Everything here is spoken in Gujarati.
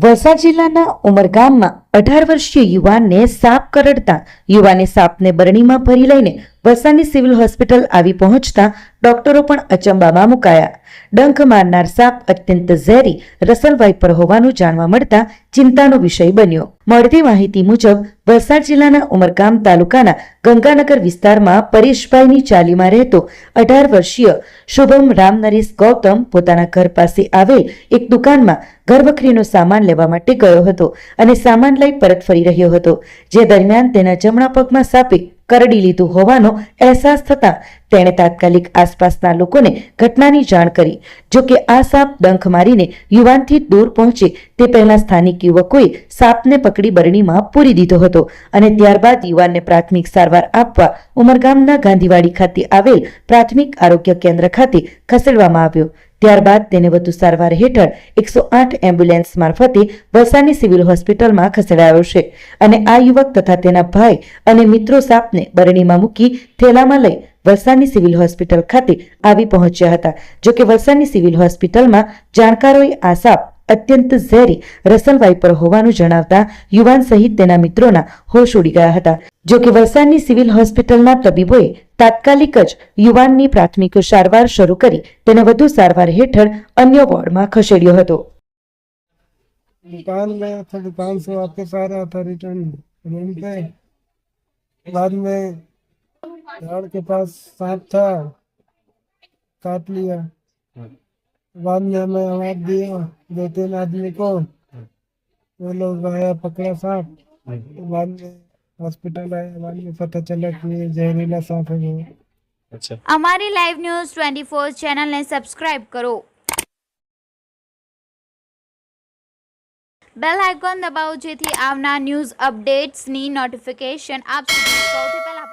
વલસાડ જિલ્લાના ઉમરગામમાં અઢાર વર્ષીય યુવાનને સાપ કરડતા યુવાને સાપને બરણીમાં ભરી લઈને વલસાડની સિવિલ હોસ્પિટલ આવી પહોંચતા ડોક્ટરો પણ અચંબામાં મુકાયા. ડંખ મારનાર સાપ અત્યંત ઝેરી રસલ વાઇપર હોવાનું જાણવા મળતા ચિંતાનો વિષય બન્યો. મળતી માહિતી મુજબ, વલસાડ જિલ્લાના ઉમરગામ તાલુકાના ગંગાનગર વિસ્તારમાં પરેશભાઈની ચાલીમાં રહેતો અઢાર વર્ષીય શુભમ રામનરેશ ગૌતમ પોતાના ઘર પાસે આવેલ એક દુકાનમાં ઘરવખરીનો સામાન લેવા માટે ગયો હતો અને સામાન લઈ પરત ફરી રહ્યો હતો, જે દરમિયાન તેના જમણા પગમાં સાપે કરડી લીધું હોવાનો અહેસાસ થતાં તેણે તાત્કાલિક આસપાસના લોકોને ઘટનાની જાણ કરી. જો કે આ સાપ ડંખ મારીને યુવાનથી દૂર પહોંચે તે પહેલા સ્થાનિક યુવકોએ સાપને પકડી બરણીમાં પૂરી દીધો હતો અને ત્યારબાદ યુવાનને પ્રાથમિક સારવાર આપવા ઉમરગામના ગાંધીવાડી ખાતે આવેલ પ્રાથમિક આરોગ્ય કેન્દ્ર ખાતે ખસેડવામાં આવ્યો. ત્યારબાદ તેને વધુ સારવાર હેઠળ એકસો આઠ એમ્બ્યુલન્સ મારફતે વલસાડની સિવિલ હોસ્પિટલમાં ખસેડાયો છે. અને આ યુવક તથા તેના ભાઈ અને મિત્રો સાપને બરણીમાં મૂકી થેલામાં લઈ વલસાડની સિવિલ હોસ્પિટલ ખાતે આવી પહોંચ્યા હતા. જોકે વલસાડની સિવિલ હોસ્પિટલમાં જાણકારોએ આ સાપ અત્યંત ઝેરી રસલ વાઇપર હોવાનું જણાવતા યુવાન સહિત તેના મિત્રોના હોશ ઉડી ગયા હતા જો કે વલસાડની સિવિલ હોસ્પિટલના તબીબોએ તાત્કાલિક જ યુવાનની પ્રાથમિક સારવાર શરૂ કરી તેને વધુ સારવાર હેઠળ અન્ય વોર્ડમાં ખસેડ્યો હતો दुकान गया था दुकान से वापस आ रहा था रिटर्न रूम पे बाद में झाड़ के पास सांप था काट लिया बाद में हमें आवाज दिया दो तीन आदमी को वो लोग आया पकड़ा सांप तो बाद में हॉस्पिटल आया बाद में पता चला कि ये जहरीला सांप है वो अच्छा અમારી લાઈવ ન્યૂઝ ટ્વેન્ટી ફોર ચેનલને સબસ્ક્રાઇબ કરો બેલ આઇકોન દબાવો જેથી આવનાર ન્યૂઝ અપડેટ્સની નોટિફિકેશન આપ સુધી સૌથી પહેલા